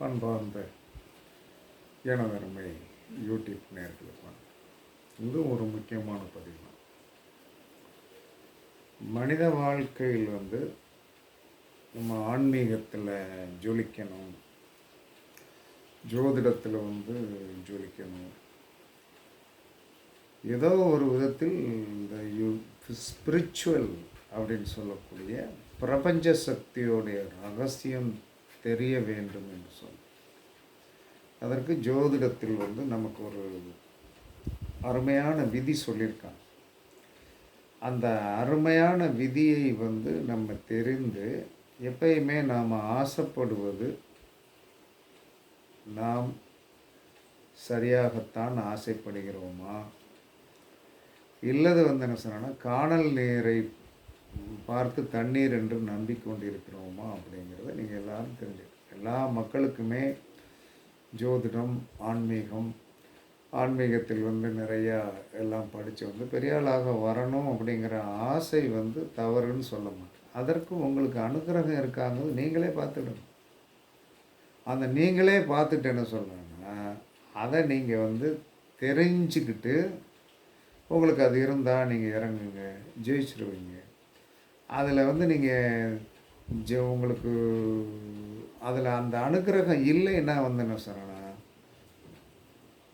பண்பார்ந்த எனதருமை யூடியூப் நேர்களுக்கு வணக்கம். இது ஒரு முக்கியமான பதிவு தான். மனித வாழ்க்கையில் வந்து நம்ம ஆன்மீகத்தில் ஜொலிக்கணும் ஜோதிடத்தில் வந்து ஜொலிக்கணும் ஏதோ ஒரு விதத்தில் இந்த யூ ஸ்பிரிச்சுவல் அப்படின்னு சொல்லக்கூடிய பிரபஞ்ச சக்தியோடைய ரகசியம் தெரிய வேண்டும் என்று சொல். அதற்கு ஜோதிடத்தில் வந்து நமக்கு ஒரு அருமையான விதி சொல்லியிருக்காங்க. அந்த அருமையான விதியை வந்து நம்ம தெரிந்து எப்பயுமே நாம் ஆசைப்படுவது நாம் சரியாகத்தான் ஆசைப்படுகிறோமா? இல்லது வந்து என்ன சொன்னால் காணல் நீரை பார்த்து தண்ணீர் என்று நம்பிக்கொண்டிருக்கிறோமா அப்படிங்கிறத நீங்கள் எல்லாரும் தெரிஞ்சுக்கணும். எல்லா மக்களுக்குமே ஜோதிடம் ஆன்மீகம் ஆன்மீகத்தில் வந்து நிறையா எல்லாம் படித்து வந்து பெரியாளாக வரணும் அப்படிங்கிற ஆசை வந்து தவறுன்னு சொல்ல மாட்டேன். அதற்கு உங்களுக்கு அனுகிரகம் இருக்காங்க நீங்களே பார்த்துடணும் அந்த நீங்களே பார்த்துட்டு என்ன சொல்கிறேன்னா அதை நீங்கள் வந்து தெரிஞ்சுக்கிட்டு உங்களுக்கு அது இருந்தால் நீங்கள் இறங்குங்க ஜெயிச்சிருவீங்க. அதில் வந்து நீங்கள் ஜெ உங்களுக்கு அதில் அந்த அனுக்கிரகம் இல்லைன்னா வந்து என்ன சொல்லணும்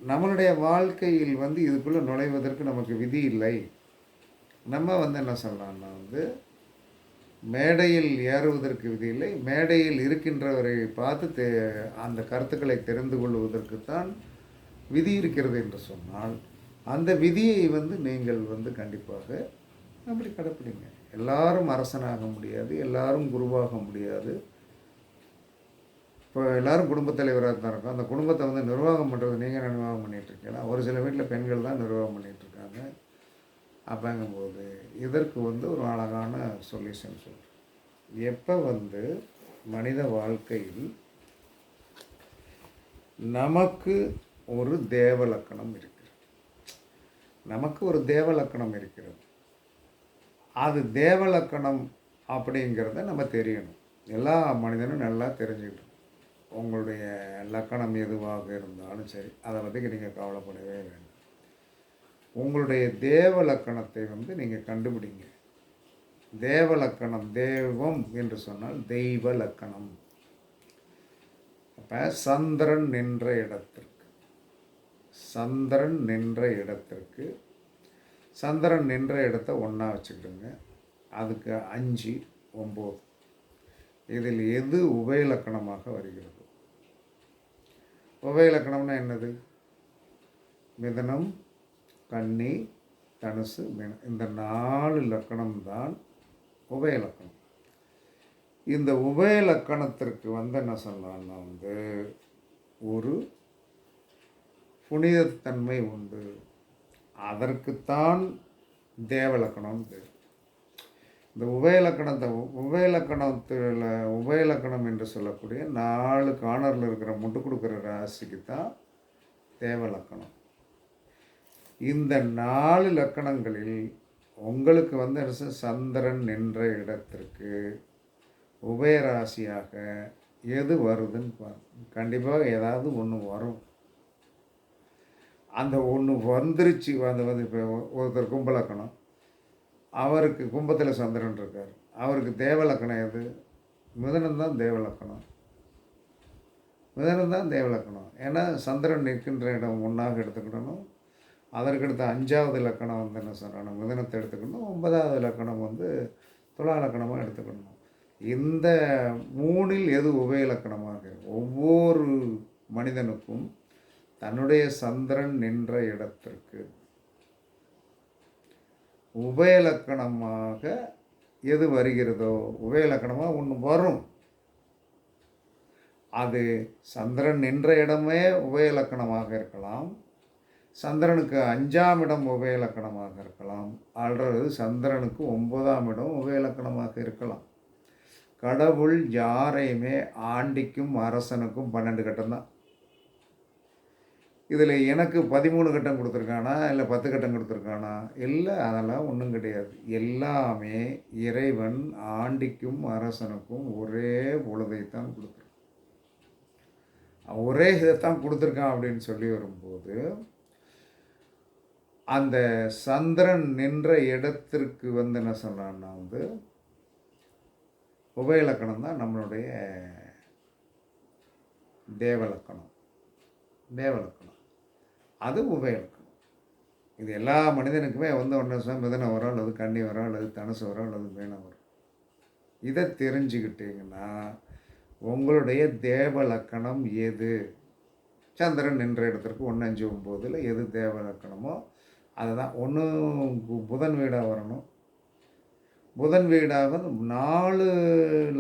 நம்மளுடைய வாழ்க்கையில் வந்து இதுக்குள்ளே நுழைவதற்கு நமக்கு விதி இல்லை. நம்ம வந்து என்ன சொல்லலாம்னா வந்து மேடையில் ஏறுவதற்கு விதி இல்லை. மேடையில் இருக்கின்றவரை பார்த்து தெ அந்த கருத்துக்களை தெரிந்து கொள்வதற்குத்தான் விதி இருக்கிறது என்று சொன்னால் அந்த விதியை வந்து நீங்கள் வந்து கண்டிப்பாக அப்படி கடைப்பிடிங்க. எல்லாரும் அரசனாக முடியாது எல்லாரும் குருவாக முடியாது. இப்போ எல்லாரும் குடும்பத் தலைவராக தான் இருக்கும். அந்த குடும்பத்தை வந்து நிர்வாகம் பண்ணுறது நீங்கள் நிர்வாகம் பண்ணிகிட்ருக்கீங்களா ஒரு சில வீட்டில் பெண்கள் தான் நிர்வாகம் பண்ணிகிட்ருக்காங்க அப்படிங்கும்போது இதற்கு வந்து ஒரு அழகான சொல்யூஷன் சொல்கிறேன் எப்போ வந்து மனித வாழ்க்கையில் நமக்கு ஒரு தேவலக்கணம் இருக்கிறது? நமக்கு ஒரு தேவலக்கணம் இருக்கிறது. அது தேவலக்கணம் அப்படிங்கிறத நம்ம தெரியணும். எல்லா மனிதனும் நல்லா தெரிஞ்சுக்கணும் உங்களுடைய லக்கணம் எதுவாக இருந்தாலும் சரி அதை பற்றி நீங்கள் கவலைப்படவே வேண்டும். உங்களுடைய தேவ லக்கணத்தை வந்து நீங்கள் கண்டுபிடிங்க. தேவ லக்கணம் தேவம் என்று சொன்னால் தெய்வ லக்கணம் அப்போ சந்திரன் நின்ற இடத்திற்கு சந்திரன் நின்ற இடத்திற்கு சந்திரன் நின்ற இடத்த ஒன்றா வச்சுக்கிடுங்க அதுக்கு அஞ்சு ஒம்பது. இதில் எது உபயலக்கணமாக வருகிறது? உபயலக்கணம்னா என்னது? மிதனம் கன்னி தனுசு மின. இந்த நாலு லக்கணம்தான் உபயலக்கணம். இந்த உபயலக்கணத்திற்கு வந்து என்ன சொல்லலாம்னா வந்து ஒரு புனிதத்தன்மை உண்டு. அதற்குத்தான் தேவலக்கணம் பேர். இந்த உபயலக்கணத்தை உபயலக்கணத்தில் உபயலக்கணம் என்று சொல்லக்கூடிய நாலு காணரில் இருக்கிற முட்டு கொடுக்குற ராசிக்கு தான் தேவலக்கணம். இந்த நாலு லக்கணங்களில் உங்களுக்கு வந்து சந்திரன் நின்ற இடத்திற்கு உபயராசியாக எது வருதுன்னு பாருங்க. கண்டிப்பாக ஏதாவது ஒன்று வரும். அந்த ஒன்று வந்துருச்சு. அந்த வந்து இப்போ ஒருத்தர் கும்பலக்கணம். அவருக்கு கும்பத்தில் சந்திரன் இருக்கார். அவருக்கு தேவலக்கணம் எது? மிதனம் தான் தேவலக்கணம். மிதனம் தான் தேவலக்கணம். ஏன்னா சந்திரன் நிற்கின்ற இடம் ஒன்றாக எடுத்துக்கிடணும் அதற்கடுத்த அஞ்சாவது இலக்கணம் வந்து என்ன சொல்கிறாங்க மிதனத்தை எடுத்துக்கணும். ஒன்பதாவது இலக்கணம் வந்து துலா இலக்கணமாக எடுத்துக்கணும். இந்த மூணில் எது உபயலக்கணமாக ஒவ்வொரு மனிதனுக்கும் தன்னுடைய சந்திரன் நின்ற இடத்திற்கு உபயலக்கணமாக எது வருகிறதோ உபயலக்கணமாக ஒன்று வரும். அது சந்திரன் நின்ற இடமே உபயலக்கணமாக இருக்கலாம். சந்திரனுக்கு அஞ்சாம் இடம் உபயலக்கணமாக இருக்கலாம். அல்லது சந்திரனுக்கு ஒன்பதாம் இடம் உபயலக்கணமாக இருக்கலாம். கடவுள் யாரையுமே ஆண்டிக்கும் அரசனுக்கும் பன்னெண்டு கட்டம்தான் இதில் எனக்கு பதிமூணு கட்டம் கொடுத்துருக்கானா இல்லை பத்து கட்டம் கொடுத்துருக்கானா? இல்லை அதெல்லாம் ஒன்றும் கிடையாது. எல்லாமே இறைவன் ஆண்டிக்கும் அரசனுக்கும் ஒரே பொழுதைத்தான் கொடுத்துருக்கான் ஒரே இதைத்தான் கொடுத்துருக்கான் அப்படின்னு சொல்லி வரும்போது அந்த சந்திரன் நின்ற இடத்திற்கு வந்து என்ன சொல்கிறான்னா வந்து உபயலக்கணம் தான் நம்மளுடைய தேவலக்கணம். தேவலக்கணம். அது உபயோகம். இது எல்லா மனிதனுக்குமே வந்து ஒன்று மிதனை வரும் அல்லது கன்னி வரும் அல்லது தனுசு வரும் அல்லது மீனம் வரும். இதை தெரிஞ்சுக்கிட்டீங்கன்னா உங்களுடைய தேவ லக்கணம் எது? சந்திரன் நின்ற இடத்திற்கு ஒன்று அஞ்சு ஒம்போதில் எது தேவ லக்கணமோ அதுதான். ஒன்று புதன் வீடாக வரணும். புதன் வீடாக வந்து நாலு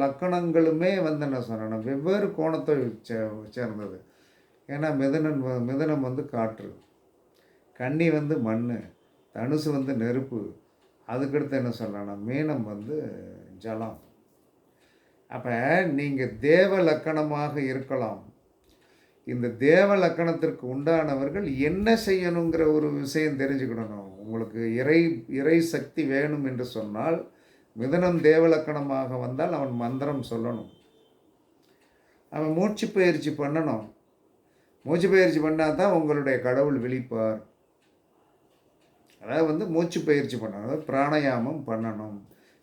லக்கணங்களுமே வந்து என்ன சொன்னேன்னா வெவ்வேறு கோணத்தை சே சேர்ந்தது. ஏன்னா மிதனன் வ- மிதனம் வந்து காற்று. கன்னி வந்து மண் தனுசு வந்து நெருப்பு. அதுக்கடுத்து என்ன சொல்லலாம்னா மீனம் வந்து ஜலம். அப்போ நீங்கள் தேவ லக்கணமாக இருக்கலாம். இந்த தேவ லக்கணத்திற்கு உண்டானவர்கள் என்ன செய்யணுங்கிற ஒரு விஷயம் தெரிஞ்சுக்கிடணும் உங்களுக்கு இறை இறை சக்தி வேணும் என்று சொன்னால் மிதனம் தேவ லக்கணமாக வந்தால் அவன் மந்திரம் சொல்லணும். அவன் மூச்சு பயிற்சி பண்ணணும். மூச்சு பயிற்சி பண்ணால் தான் உங்களுடைய கடவுள் விழிப்பார். அதாவது வந்து மூச்சு பயிற்சி பண்ணணும். அதாவது பிராணாயாமம் பண்ணணும்.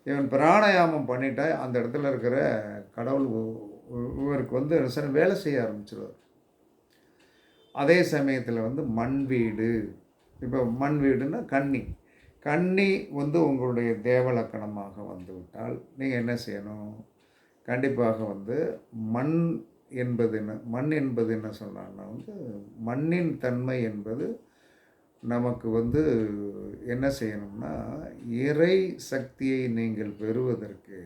இவன் பிராணாயாமம் பண்ணிட்டா அந்த இடத்துல இருக்கிற கடவுள் இவருக்கு வந்து வேலை செய்ய ஆரம்பிச்சிருவார். அதே சமயத்தில் வந்து மண் வீடு. இப்போ மண் வீடுன்னா கன்னி கன்னி வந்து உங்களுடைய தேவலக்கணமாக வந்துவிட்டால் நீங்கள் என்ன செய்யணும்? கண்டிப்பாக வந்து மண் என்பது என்ன மண் என்பது என்ன சொன்னான்னா வந்து மண்ணின் தன்மை என்பது நமக்கு வந்து என்ன செய்யணும்னா இறை சக்தியை நீங்கள் பெறுவதற்கு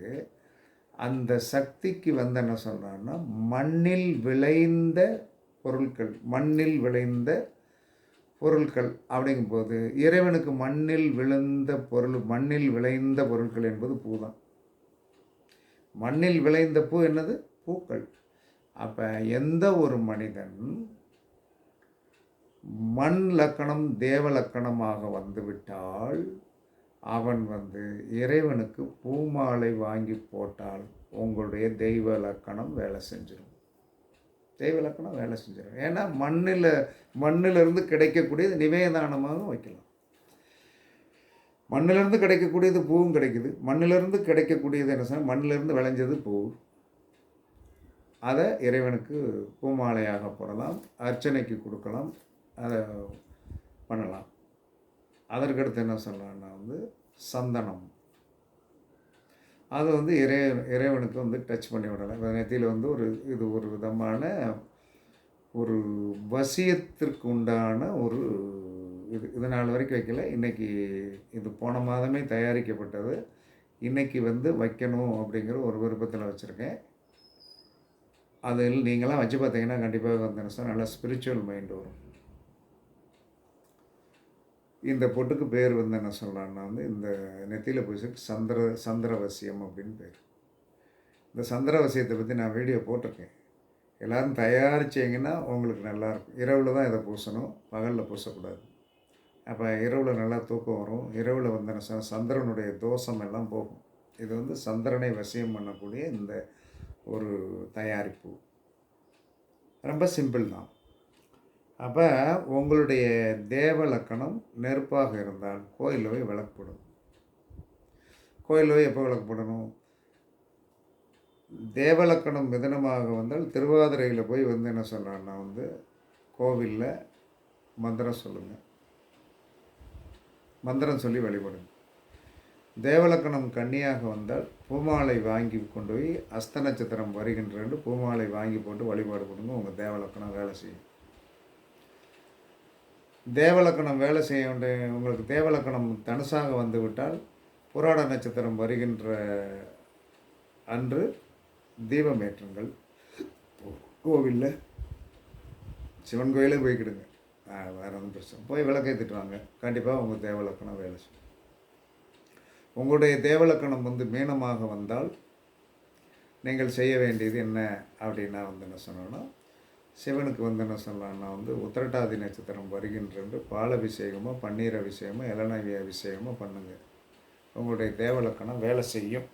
அந்த சக்திக்கு வந்து என்ன சொல்கிறான்னா மண்ணில் விளைந்த பொருட்கள் மண்ணில் விளைந்த பொருட்கள் அப்படிங்கும்போது இறைவனுக்கு மண்ணில் விழுந்த பொருள் மண்ணில் விளைந்த பொருட்கள் என்பது பூ தான் மண்ணில் விளைந்த பூ என்னது? பூக்கள். அப்போ எந்த ஒரு மனிதன் மண் லக்கணம் தேவ லக்கணமாக வந்துவிட்டால் அவன் வந்து இறைவனுக்கு பூமாலை வாங்கி போட்டால் உங்களுடைய தெய்வ லக்கணம் வேலை செஞ்சிடும் தெய்வ லக்கணம் வேலை செஞ்சிடும் ஏன்னா மண்ணில் மண்ணிலிருந்து கிடைக்கக்கூடியது நிவேதானமாகவும் வைக்கலாம். மண்ணிலிருந்து கிடைக்கக்கூடியது பூவும் கிடைக்குது. மண்ணிலிருந்து கிடைக்கக்கூடியது என்ன சொன்னால் மண்ணிலிருந்து விளைஞ்சது பூ. அதை இறைவனுக்கு பூமாலையாக போடலாம் அர்ச்சனைக்கு கொடுக்கலாம் அதை பண்ணலாம். அதற்கடுத்து என்ன சொல்லலாம்னா வந்து சந்தனம். அது வந்து இறை இறைவனுக்கு வந்து டச் பண்ணி விடலாம் இப்ப நெத்தியில் வந்து ஒரு இது ஒரு விதமான ஒரு வசியத்திற்கு உண்டான ஒரு இது. இது நாள் வரைக்கும் வைக்கல. இன்றைக்கி இது போன மாதமே தயாரிக்கப்பட்டது. இன்றைக்கி வந்து வைக்கணும் அப்படிங்கிற ஒரு விருப்பத்தில் வச்சுருக்கேன். அதில் நீங்களாம் வச்சு பார்த்தீங்கன்னா கண்டிப்பாக வந்து என்ன நல்லா ஸ்பிரிச்சுவல் மைண்ட் வரும். இந்த பொட்டுக்கு பேர் வந்து என்ன சொல்கிறான்னா வந்து இந்த நெத்தியில் பூசிக்கு சந்திர சந்திரவசியம் அப்படின்னு பேர். இந்த சந்திரவசியத்தை பற்றி நான் வீடியோ போட்டிருக்கேன். எல்லாரும் தயாரிச்சிங்கன்னா உங்களுக்கு நல்லாயிருக்கும் இரவில் தான் இதை பூசணும் பகலில் பூசக்கூடாது. அப்போ இரவில் நல்லா தூக்கம் வரும். இரவில் வந்து என்ன சந்திரனுடைய தோஷம் எல்லாம் போகும். இது வந்து சந்திரனை வசியம் பண்ணக்கூடிய இந்த ஒரு தயாரிப்பு. ரொம்ப சிம்பிள் தான். அப்போ உங்களுடைய தேவ லக்கணம் நெருப்பாக இருந்தால் கோயிலில் போய் விளக்குப்படும் கோயிலில் போய் எப்போ விளக்குப்படணும் தேவலக்கணம் மிதனமாக வந்தால் திருவாதிரையில் போய் வந்து என்ன சொல்கிறான்னா வந்து கோவிலில் மந்திரம் சொல்லுங்கள் மந்திரம் சொல்லி வழிபடுங்க. தேவலக்கணம் கன்னியாக வந்தால் பூமாலை வாங்கி கொண்டு போய் அஸ்த நட்சத்திரம் வருகின்றன்னு பூமாலை வாங்கி போட்டு வழிபாடு பண்ணுங்க. உங்கள் தேவலக்கணம் வேலை செய்யும். தேவலக்கணம் வேலை செய்ய வேண்டிய உங்களுக்கு தேவலக்கணம் தனுசாக வந்துவிட்டால் புராட நட்சத்திரம் வருகின்ற அன்று தீபம் ஏற்றுங்கள். கோவிலில் சிவன் கோயிலே போய்க்கிடுங்க. வேறு ஒன்றும் பிரச்சனை போய் விளக்கேற்றிட்டு வாங்க. கண்டிப்பாக உங்கள் தேவலக்கணம் வேலை செய்யும். உங்களுடைய தேவலக்கணம் வந்து மீனமாக வந்தால் நீங்கள் செய்ய வேண்டியது என்ன அப்படின்னா வந்து என்ன சொன்னோன்னா சிவனுக்கு வந்து என்ன சொல்லலாம்னா வந்து உத்திரட்டாதி நட்சத்திரம் வருகின்ற பாலபிஷேகமோ பன்னீர் அபிஷேகமோ இளநவி அபிஷேகமோ பண்ணுங்கள் உங்களுடைய தேவலக்கணம் வேலை செய்யும்.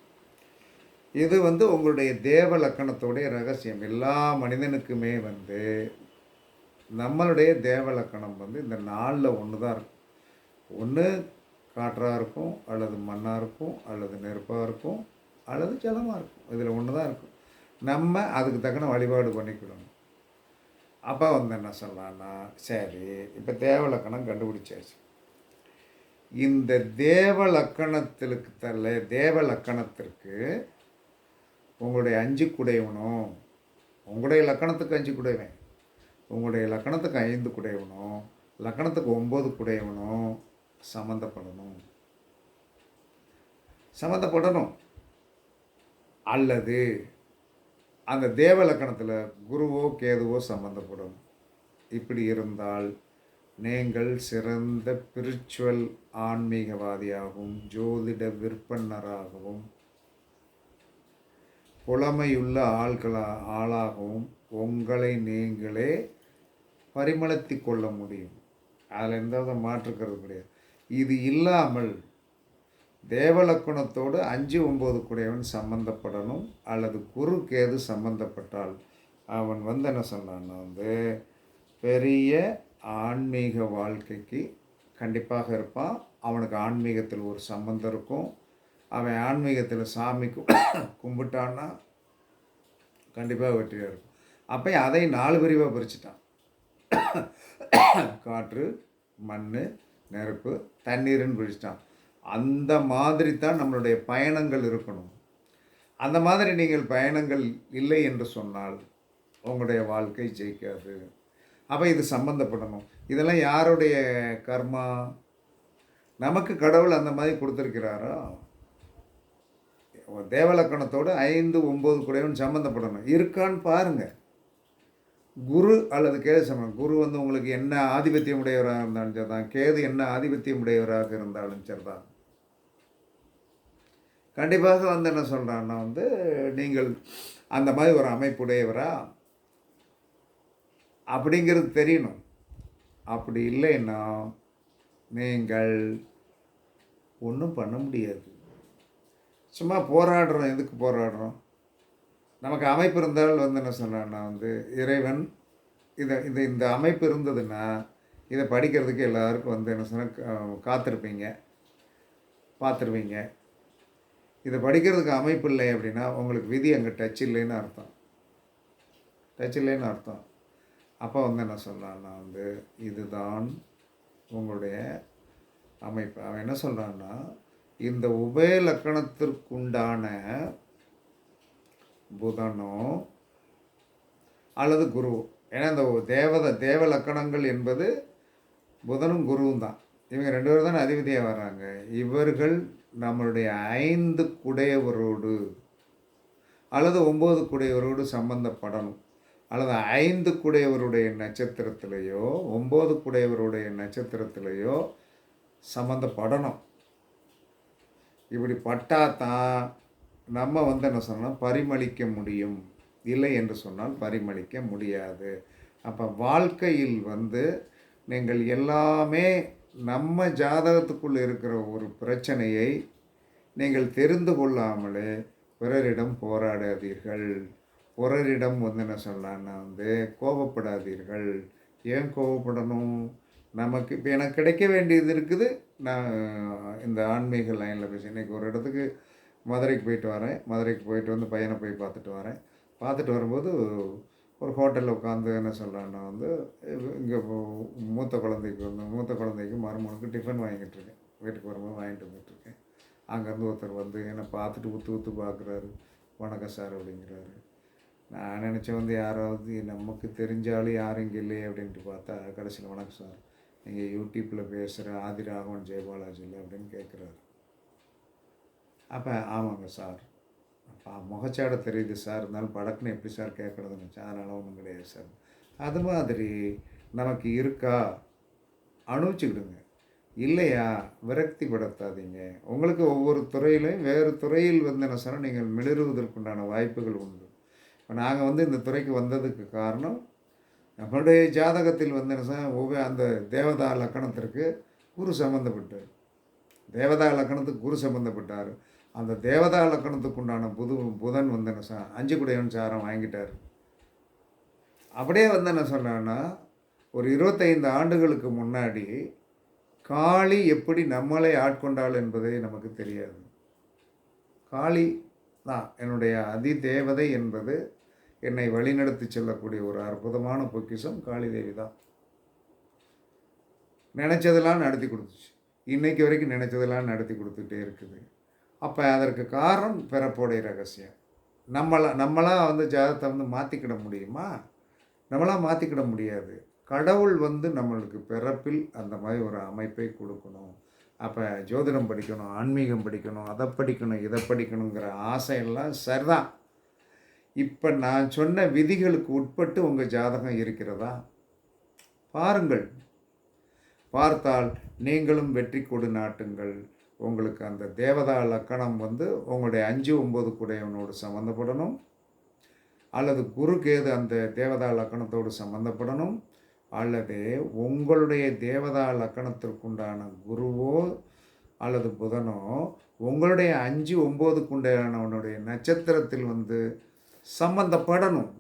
இது வந்து உங்களுடைய தேவலக்கணத்தோடைய ரகசியம். எல்லா மனிதனுக்குமே வந்து நம்மளுடைய தேவ லக்கணம் வந்து இந்த நாளில் ஒன்று தான் இருக்கும். ஒன்று காற்றாக இருக்கும் அல்லது மண்ணாக இருக்கும் அல்லது நெருப்பாக இருக்கும் அல்லது ஜலமாக இருக்கும். இதில் ஒன்று தான் இருக்கும். நம்ம அதுக்கு தக்கன வழிபாடு பண்ணிக்கிடணும் அப்போ வந்து என்ன சொல்லலான்னா சரி இப்போ தேவலக்கணம் கண்டுபிடிச்சாச்சு. இந்த தேவ லக்கணத்திற்கு தள்ள தேவலக்கணத்திற்கு உங்களுடைய அஞ்சு குடையவனும் உங்களுடைய லக்கணத்துக்கு அஞ்சு குடைவன் உங்களுடைய லக்கணத்துக்கு ஐந்து குடையவனும் லக்கணத்துக்கு ஒம்பது குடையவனும் சம்மந்தப்படணும். சம்மந்தப்படணும். அல்லது அந்த தேவ லக்கணத்தில் குருவோ கேதுவோ சம்மந்தப்படும் இப்படி இருந்தால் நீங்கள் சிறந்த பிரிச்சுவல் ஆன்மீகவாதியாகவும் ஜோதிட விற்பனராகவும் புலமையுள்ள ஆள்களா ஆளாகவும் உங்களை நீங்களே பரிமளத்தி கொள்ள முடியும். அதில் எந்த வித மாற்றுக்கிறது கிடையாது. இது இல்லாமல் தேவலக்கணத்தோடு அஞ்சு ஒம்பது குடையவன் சம்பந்தப்படணும் அல்லது குரு கேது சம்பந்தப்பட்டால் அவன் வந்து என்ன சொன்னான் வந்து பெரிய ஆன்மீக வாழ்க்கைக்கு கண்டிப்பாக இருப்பான். அவனுக்கு ஆன்மீகத்தில் ஒரு சம்பந்தம் இருக்கும். அவன் ஆன்மீகத்தில் சாமி கும்பிட்டான்னா கண்டிப்பாக வெற்றியாக இருக்கும். அப்போ அதை நாலு பிரிவாக பிரிச்சுட்டான். காற்று மண் நெருப்பு தண்ணீர்னு பிடிச்சிட்டான் அந்த மாதிரி தான் நம்மளுடைய பயணங்கள் இருக்கணும். அந்த மாதிரி நீங்கள் பயணங்கள் இல்லை என்று சொன்னால் உங்களுடைய வாழ்க்கை ஜெயிக்காது. அப்போ இது சம்பந்தப்படணும். இதெல்லாம் யாருடைய கர்மா? நமக்கு கடவுள் அந்த மாதிரி கொடுத்துருக்கிறாரோ? தேவலக்கணத்தோடு ஐந்து ஒம்பது கூடவன் சம்மந்தப்படணும் இருக்கான்னு பாருங்கள் குரு அல்லது கேது சமம். குரு வந்து உங்களுக்கு என்ன ஆதிபத்தியம் உடையவராக இருந்தாலும் சரிதான். கேது என்ன ஆதிபத்தியம் உடையவராக இருந்தாலும் சரிதான். கண்டிப்பாக வந்து என்ன சொல்கிறான்னா வந்து நீங்கள் அந்த மாதிரி ஒரு அமைப்புடையவரா? அப்படிங்கிறது தெரியணும். அப்படி இல்லைன்னா நீங்கள் ஒன்றும் பண்ண முடியாது. சும்மா போராடுறோம். எதுக்கு போராடுறோம்? நமக்கு அமைப்பு இருந்தால் வந்து என்ன சொன்னான்னா வந்து இறைவன் இதை இந்த இந்த அமைப்பு இருந்ததுன்னா இதை படிக்கிறதுக்கு எல்லாருக்கும் வந்து என்ன சொன்னால் காத்திருப்பீங்க. பார்த்துருவீங்க இதை படிக்கிறதுக்கு அமைப்பு இல்லை அப்படின்னா உங்களுக்கு விதி அங்கே டச் இல்லைன்னு அர்த்தம். டச் இல்லைன்னு அர்த்தம். அப்போ வந்து என்ன சொல்கிறான்னா வந்து இதுதான் உங்களுடைய அமைப்பு. அவன் என்ன சொல்கிறான்னா இந்த உபய லக்கணத்திற்குண்டான புதனோ அல்லது குரு ஏன்னா இந்த தேவத தேவ லக்கணங்கள் என்பது புதனும் குருவும் தான். இவங்க ரெண்டு பேரும் தானே அதிபதியாக வர்றாங்க. இவர்கள் நம்மளுடைய ஐந்து குடையவரோடு அல்லது ஒம்பது குடையவரோடு சம்பந்தப்படணும். அல்லது ஐந்து குடையவருடைய நட்சத்திரத்திலேயோ ஒம்பது குடையவருடைய நட்சத்திரத்திலேயோ சம்மந்தப்படணும் இப்படி பட்டாதான் நம்ம வந்து என்ன சொன்னால் பரிமளிக்க முடியும். இல்லை என்று சொன்னால் பரிமளிக்க முடியாது. அப்போ வாழ்க்கையில் வந்து நீங்கள் எல்லாமே நம்ம ஜாதகத்துக்குள் இருக்கிற ஒரு பிரச்சனையை நீங்கள் தெரிந்து கொள்ளாமலே பிறரிடம் போராடாதீர்கள். பிறரிடம் வந்து என்ன சொல்லலான்னா வந்து கோபப்படாதீர்கள். ஏன் கோபப்படணும்? நமக்கு இப்போ எனக்கு கிடைக்க வேண்டியது இருக்குது. நான் இந்த ஆன்மீக லைனில் பேசி இன்றைக்கி ஒரு இடத்துக்கு மதுரைக்கு போயிட்டு வரேன். மதுரைக்கு போயிட்டு வந்து பையனை போய் பார்த்துட்டு வரேன். பார்த்துட்டு வரும்போது ஒரு ஹோட்டலில் உட்காந்து என்ன சொல்கிறான்னா வந்து இங்கே மூத்த குழந்தைக்கு வந்து மூத்த குழந்தைக்கு மருமகனுக்கு டிஃபன் வாங்கிட்டு இருக்கேன். வீட்டுக்கு வரும்போது வாங்கிட்டு வந்துட்டுருக்கேன் அங்கேருந்து ஒருத்தர் வந்து என்னை பார்த்துட்டு ஊற்று ஊற்று பார்க்குறாரு. வணக்கம் சார் அப்படிங்கிறாரு. நான் நினச்சேன் வந்து யாராவது நமக்கு தெரிஞ்சாலும் யாரும் இங்கே இல்லையே அப்படின்ட்டு பார்த்தா கடைசியில் வணக்கம் சார். நீங்கள் யூடியூப்பில் பேசுகிற ஆதி ராகவன் ஜெயபாலாஜி இல்லை அப்படின்னு கேட்குறாரு அப்போ ஆமாங்க சார். அப்போ முகச்சாடை தெரியுது சார். இருந்தாலும் படக்குன்னு எப்படி சார் கேட்குறதுன்னு வச்சேன் அதனால் ஒன்றும் கிடையாது சார். அது மாதிரி நமக்கு இருக்கா? அனுபவிச்சுக்கிடுங்க. இல்லையா? விரக்தி படுத்தாதீங்க உங்களுக்கு ஒவ்வொரு துறையிலையும் வேறு துறையில் வந்து என்ன சொன்னால் நீங்கள் மிளறுவதற்குண்டான வாய்ப்புகள் உண்டு. இப்போ நாங்கள் வந்து இந்த துறைக்கு வந்ததுக்கு காரணம் நம்மளுடைய ஜாதகத்தில் வந்து என்ன சொன்னால் ஒவ்வொரு அந்த தேவதா லக்கணத்திற்கு குரு சம்மந்தப்பட்டார் தேவதா லக்கணத்துக்கு குரு சம்மந்தப்பட்டார் அந்த தேவதா லக்கணத்துக்கு உண்டான புது புதன் வந்து என்ன சார் அஞ்சு குடையவன் சாரம் வாங்கிட்டார். அப்படியே வந்து என்ன சொன்னான்னா ஒரு இருபத்தைந்து ஆண்டுகளுக்கு முன்னாடி காளி எப்படி நம்மளை ஆட்கொண்டாள் என்பதே நமக்கு தெரியாது. காளி தான் என்னுடைய அதி தேவதை என்பது என்னை வழிநடத்தி செல்லக்கூடிய ஒரு அற்புதமான பொக்கிஷம் காளி தேவி தான். நினச்சதெல்லாம் நடத்தி கொடுத்துச்சு. இன்றைக்கு வரைக்கும் நினச்சதெல்லாம் நடத்தி கொடுத்துட்டே இருக்குது. அப்போ அதற்கு காரணம் பிறப்போடைய ரகசியம். நம்மளை நம்மளாம் வந்து ஜாதகத்தை வந்து மாற்றிக்கிட முடியுமா? நம்மளாம் மாற்றிக்கிட முடியாது. கடவுள் வந்து நம்மளுக்கு பிறப்பில் அந்த மாதிரி ஒரு அமைப்பை கொடுக்கணும். அப்போ ஜோதிடம் படிக்கணும் ஆன்மீகம் படிக்கணும் அதை படிக்கணும் இதை படிக்கணுங்கிற ஆசையெல்லாம் சரிதான். இப்போ நான் சொன்ன விதிகளுக்கு உட்பட்டு உங்கள் ஜாதகம் இருக்கிறதா? பாருங்கள். பார்த்தால் நீங்களும் வெற்றி கொடு நாட்டுங்கள். உங்களுக்கு அந்த தேவதா லக்கணம் வந்து உங்களுடைய அஞ்சு ஒம்பது குடையவனோடு சம்மந்தப்படணும் அல்லது குரு கேது அந்த தேவதா லக்கணத்தோடு சம்மந்தப்படணும் அல்லது உங்களுடைய தேவதா லக்கணத்திற்குண்டான குருவோ அல்லது புதனோ உங்களுடைய அஞ்சு ஒம்போதுக்குண்டானவனுடைய நட்சத்திரத்தில் வந்து சம்மந்தப்படணும்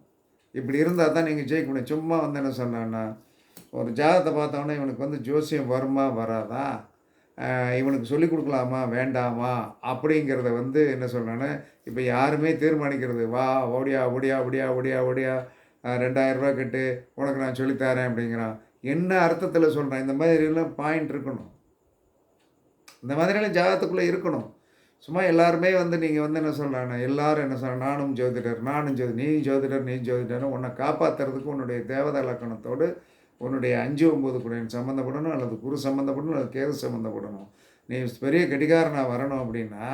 இப்படி இருந்தால் தான் நீங்கள் ஜெயிக்க முடியும் சும்மா வந்து என்ன சொன்னான்னா ஒரு ஜாதகத்தை பார்த்தோன்னே இவனுக்கு வந்து ஜோசியம் வருமா வராதா? இவனுக்கு சொல்லிக் கொடுக்கலாமா? வேண்டாமா? அப்படிங்கிறத வந்து என்ன சொல்கிறேன்னா இப்போ யாருமே தீர்மானிக்கிறது வா ஓடியா ஓடியா ஓடியா ஓடியா ஓடியா ரெண்டாயிரரூபா ரெண்டாயிரம் கட்டு உனக்கு நான் சொல்லித்தரேன் அப்படிங்கிறான். என்ன அர்த்தத்தில் சொல்கிறேன் இந்த மாதிரிலாம் பாயிண்ட் இருக்கணும். இந்த மாதிரிலாம் ஜாதகத்துக்குள்ளே இருக்கணும். சும்மா எல்லாருமே வந்து நீங்கள் வந்து என்ன சொல்கிறாங்க எல்லாரும் என்ன சொல்கிறேன் நானும் ஜோதிடர் நானும் ஜோதி நீ ஜோதிடர் நீ ஜோதிடர் உன்னை காப்பாற்றுறதுக்கு உன்னுடைய தேவதா லக்கணத்தோடு உன்னுடைய அஞ்சு ஒம்பது கூட சம்மந்தப்படணும் அல்லது குரு சம்மந்தப்படணும் அல்லது கேது சம்மந்தப்படணும் நீ பெரிய கடிகாரனாக வரணும் அப்படின்னா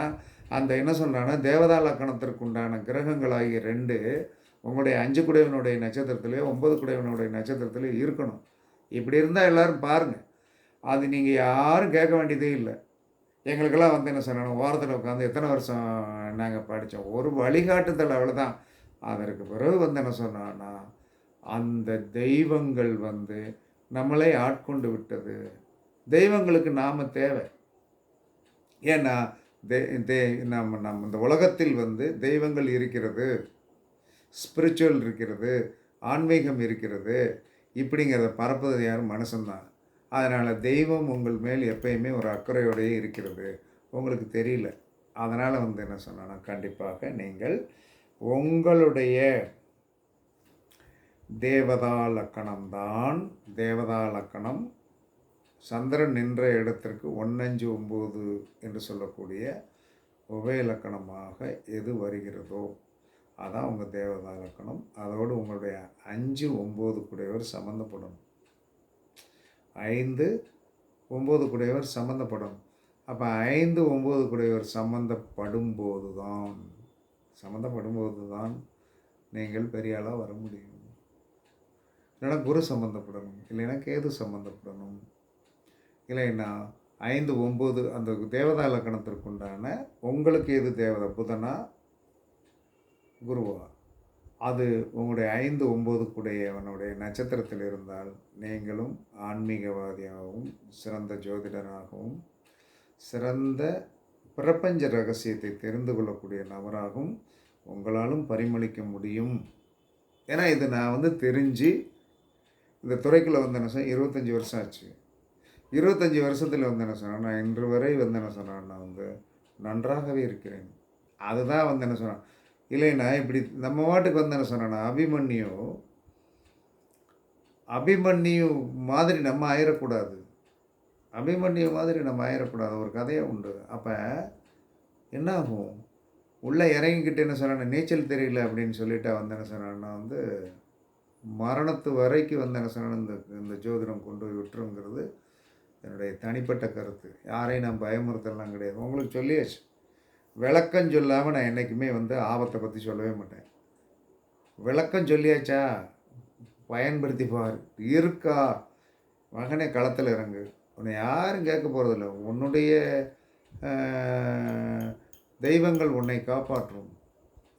அந்த என்ன சொல்கிறான்னா தேவதா லக்கணத்திற்கு உண்டான கிரகங்களாகிய ரெண்டு உங்களுடைய அஞ்சு குடையவனுடைய நட்சத்திரத்திலே ஒன்பது குடையவனுடைய நட்சத்திரத்திலே இருக்கணும். இப்படி இருந்தால் எல்லாரும் பாருங்கள் அது நீங்கள் யாரும் கேட்க வேண்டியதே இல்லை. எங்களுக்கெல்லாம் வந்து என்ன சொல்லணும் ஓரத்தில் உட்காந்து எத்தனை வருஷம் நாங்கள் படித்தோம் ஒரு வழிகாட்டுதல் அவ்வளோதான் அதற்கு பிறகு வந்து என்ன சொன்னோன்னா அந்த தெய்வங்கள் வந்து நம்மளை ஆட்கொண்டு விட்டது. தெய்வங்களுக்கு நாம் தேவை. ஏன்னா தே நம்ம நம்ம இந்த உலகத்தில் வந்து தெய்வங்கள் இருக்கிறது ஸ்பிரிச்சுவல் இருக்கிறது ஆன்மீகம் இருக்கிறது இப்படிங்கிறத பரப்புறது யாரும் மனுஷன்தான். அதனால் தெய்வம் உங்கள் மேல் எப்பயுமே ஒரு அக்கறையோடையே இருக்கிறது. உங்களுக்கு தெரியல. அதனால் வந்து என்ன சொன்னால் கண்டிப்பாக நீங்கள் உங்களுடைய தேவதா லக்கணம்தான் தேவதா லக்கணம் சந்திரன் நின்ற இடத்திற்கு ஒன்னஞ்சு ஒம்பது என்று சொல்லக்கூடிய உபய லக்கணமாக எது வருகிறதோ அதான் உங்கள் தேவதா லக்கணம் அதோடு உங்களுடைய அஞ்சு ஒம்பது குடையவர் சம்மந்தப்படணும் ஐந்து ஒம்பது குடையவர் சம்மந்தப்படணும் அப்போ ஐந்து ஒம்பது குடையவர் சம்மந்தப்படும் போது தான் சம்மந்தப்படும் போது தான் நீங்கள் பெரிய ஆளாக வர முடியும். இல்லைன்னா குரு சம்மந்தப்படணும் இல்லைன்னா கேது சம்மந்தப்படணும் இல்லைன்னா ஐந்து ஒம்பது அந்த தேவதா லக்கணத்திற்குண்டான உங்களுக்கு எது தேவதை? புதனா? குருவா. அது உங்களுடைய ஐந்து ஒம்போதுக்குடையவனுடைய நட்சத்திரத்தில் இருந்தால் நீங்களும் ஆன்மீகவாதியாகவும் சிறந்த ஜோதிடராகவும் சிறந்த பிரபஞ்ச ரகசியத்தை தெரிந்து கொள்ளக்கூடிய நபராகவும் உங்களாலும் பரிமளிக்க முடியும். ஏன்னா இது நான் வந்து தெரிஞ்சு இந்த துறைக்குள்ளே வந்து என்ன இருபத்தஞ்சி வருஷம் ஆச்சு. இருபத்தஞ்சி வருஷத்தில் வந்து என்ன நான் இன்று வரை வந்து என்ன நான் வந்து நன்றாகவே இருக்கிறேன். அதுதான் வந்து என்ன இல்லைன்னா இப்படி நம்ம வாட்டுக்கு வந்து என்ன சொன்னேன்னா அபிமன்யு அபிமன்யு மாதிரி நம்ம ஆயிடக்கூடாது அபிமன்யு மாதிரி நம்ம ஆயிடக்கூடாது ஒரு கதையே உண்டு. அப்போ என்ன ஆகும் உள்ளே இறங்கிக்கிட்டு என்ன சொன்னான்னு நீச்சல் தெரியல அப்படின்னு சொல்லிட்டு வந்து என்ன சொன்னேன்னா வந்து மரணத்து வரைக்கும் வந்து என்ன சொன்னால் இந்த இந்த ஜோதிடம் கொண்டு போய் விட்டுருங்கிறது என்னுடைய தனிப்பட்ட கருத்து. யாரையும் நான் பயமுறுத்தலாம் கிடையாது. உங்களுக்கு சொல்லியாச்சு. விளக்கம் சொல்லாமல் நான் என்றைக்குமே வந்து ஆபத்தை பற்றி சொல்லவே மாட்டேன். விளக்கம் சொல்லியாச்சா? பயன்படுத்தி பார். இருக்கா? மகனே களத்தில் இறங்கு. உன்னை யாரும் கேட்க போகிறதில்ல உன்னுடைய தெய்வங்கள் உன்னை காப்பாற்றும்.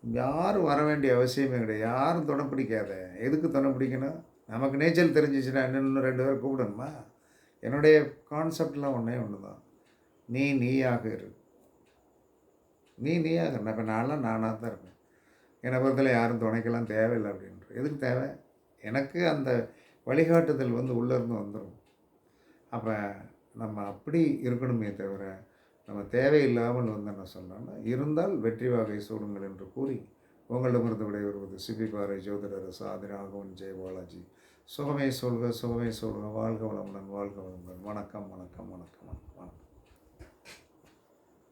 யாரும் வர வேண்டிய அவசியமே கிடையாது. யாரும் துணை பிடிக்காத. எதுக்கு துணை பிடிக்கணும்? நமக்கு நீச்சல் தெரிஞ்சிச்சுன்னா இன்னும் ரெண்டு பேர் கூப்பிடணுமா? என்னுடைய கான்செப்ட்லாம் ஒன்றே ஒன்று தான் நீ நீயாக இரு. நீ நீயாக இருந்த இப்போ நான்லாம் நானாக தான் இருப்பேன். என்னை பொறுத்தல யாரும் துணைக்கெல்லாம் தேவையில்லை அப்படின்ற எதுக்கு தேவை? எனக்கு அந்த வழிகாட்டுதல் வந்து உள்ளேருந்து வந்துடும் அப்போ நம்ம அப்படி இருக்கணுமே தவிர நம்ம தேவையில்லாமல் வந்து என்ன சொல்லலாம்னா இருந்தால் வெற்றி வாகை சூடுங்கள் என்று கூறி உங்களிடமிருந்து விடைபெறுவது சிபிபாறை ஜோதிடர் சாதி ராகவன் ஜெய பாலாஜி. சுகமே சொல்க சுகமே சொல்க. வாழ்க வளமுடன் வாழ்க வளமுடன். வணக்கம் வணக்கம் வணக்கம் வணக்கம் வணக்கம்.